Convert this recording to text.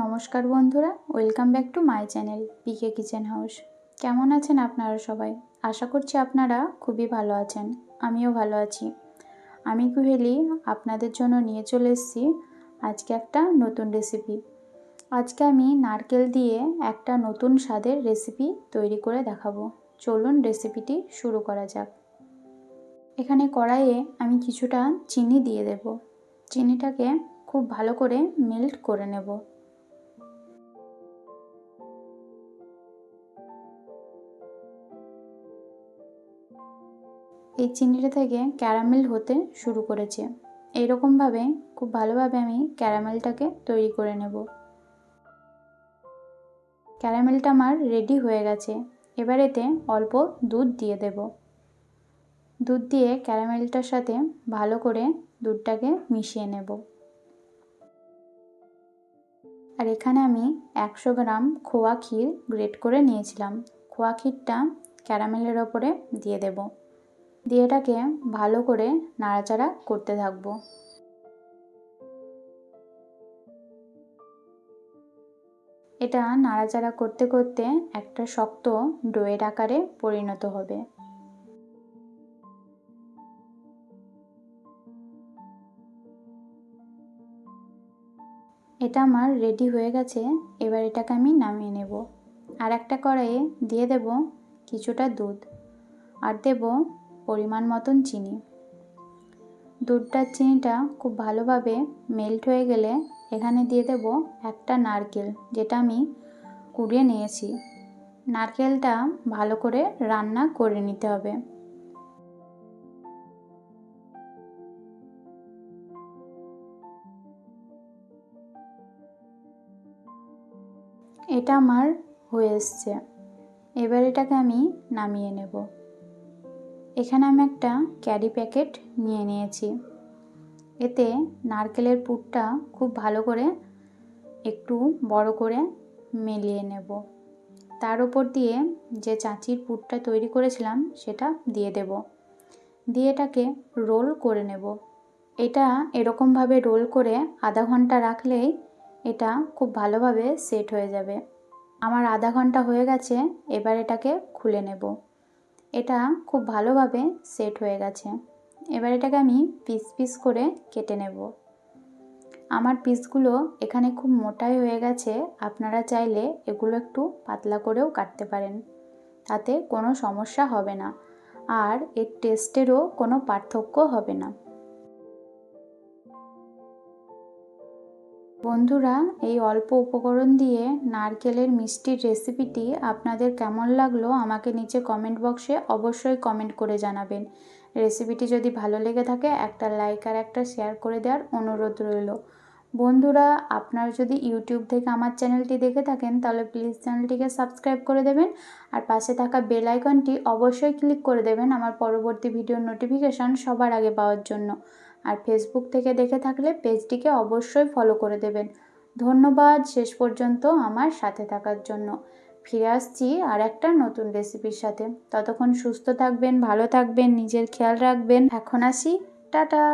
নমস্কার বন্ধুরা, welcome back to my channel PK Kitchen House. কেমন আছেন আপনারা সবাই? আশা করছি আপনারা খুবই ভালো আছেন, আমিও ভালো আছি। আমি কুহেলি, আপনাদের জন্য নিয়ে চলে এসেছি আজকে একটা নতুন রেসিপি আজকে আমি নারকেল দিয়ে একটা নতুন স্বাদের রেসিপি তৈরি করে দেখাবো। চলুন রেসিপিটি শুরু করা যাক। এখানে কড়াইয়ে আমি কিছুটা চিনি দিয়ে দেব। চিনিটাকে খুব ভালো করে মেল্ট করে নেব। এই চিনিটা থেকে ক্যারামেল হতে শুরু করেছে। এইরকমভাবে খুব ভালোভাবে আমি ক্যারামেলটাকে তৈরি করে নেব। ক্যারামেলটা আমার রেডি হয়ে গেছে। এবার এতে অল্প দুধ দিয়ে দেব। দুধ দিয়ে ক্যারামেলটার সাথে ভালো করে দুধটাকে মিশিয়ে নেব। আর এখানে আমি একশো গ্রাম খোয়া ক্ষীর গ্রেট করে নিয়েছিলাম। খোয়া ক্ষীরটা ক্যারামেলের ওপরে দিয়ে দেব। দিয়ে এটাকে ভালো করে নাড়াচাড়া করতে থাকব। এটা নাড়াচাড়া করতে করতে একটা শক্ত ডোয়ের আকারে পরিণত হবে। এটা আমার রেডি হয়ে গেছে, এবার এটাকে আমি নামিয়ে নেব। আর একটা কড়াইয়ে দিয়ে দেব কিছুটা দুধ। আর দেব পরিমাণ মতন চিনি। দুধটার চিনিটা খুব ভালোভাবে মেল্ট হয়ে গেলে এখানে দিয়ে দেব একটা নারকেল, যেটা আমি কুড়িয়ে নিয়েছি। নারকেলটা ভালো করে রান্না করে নিতে হবে। এটা আমার হয়ে এসছে। এবার এটাকে আমি নামিয়ে নেব। এখানে আমি একটা ক্যারি প্যাকেট নিয়ে নিয়েছি। এতে নারকেলের পুরটা খুব ভালো করে একটু বড় করে মেলিয়ে নেব। তার উপর দিয়ে যে চাঁচির পুরটা তৈরি করেছিলাম, সেটা দিয়ে দেব। দিয়ে এটাকে রোল করে নেব। এটা এরকমভাবে রোল করে আধা ঘণ্টা রাখলেই এটা খুব ভালোভাবে সেট হয়ে যাবে। আমার আধা ঘণ্টা হয়ে গেছে, এবার এটাকে খুলে নেব। এটা খুব ভালোভাবে সেট হয়ে গেছে। এবার এটাকে আমি পিস পিস করে কেটে নেব। আমার পিসগুলো এখানে খুব মোটাই হয়ে গেছে। আপনারা চাইলে এগুলো একটু পাতলা করেও কাটতে পারেন। তাতে কোনো সমস্যা হবে না। আর এর টেস্টেরও কোনো পার্থক্য হবে না। বন্ধুরা, এই অল্প উপকরণ দিয়ে নারকেলের মিষ্টির রেসিপিটি আপনাদের কেমন লাগল আমাকে নিচে কমেন্ট বক্সে অবশ্যই কমেন্ট করে জানাবেন। রেসিপিটি যদি ভালো লেগে থাকে, একটা লাইক আর একটা শেয়ার করে দেওয়ার অনুরোধ রইল। বন্ধুরা, আপনারা যদি ইউটিউব থেকে আমার চ্যানেলটি দেখে থাকেন, তাহলে প্লিজ চ্যানেলটিকে সাবস্ক্রাইব করে দেবেন আর পাশে থাকা বেল আইকনটি অবশ্যই ক্লিক করে দেবেন আমার পরবর্তী ভিডিওর নোটিফিকেশান সবার আগে পাওয়ার জন্য। আর ফেসবুক থেকে দেখে থাকলে পেজটিকে অবশ্যই ফলো করে দেবেন। ধন্যবাদ, শেষ পর্যন্ত আমার সাথে থাকার জন্য। ফিরে আসছি আর একটা নতুন রেসিপির সাথে। ততক্ষণ সুস্থ থাকবেন, ভালো থাকবেন, নিজের খেয়াল রাখবেন। এখন আসি, টাটা!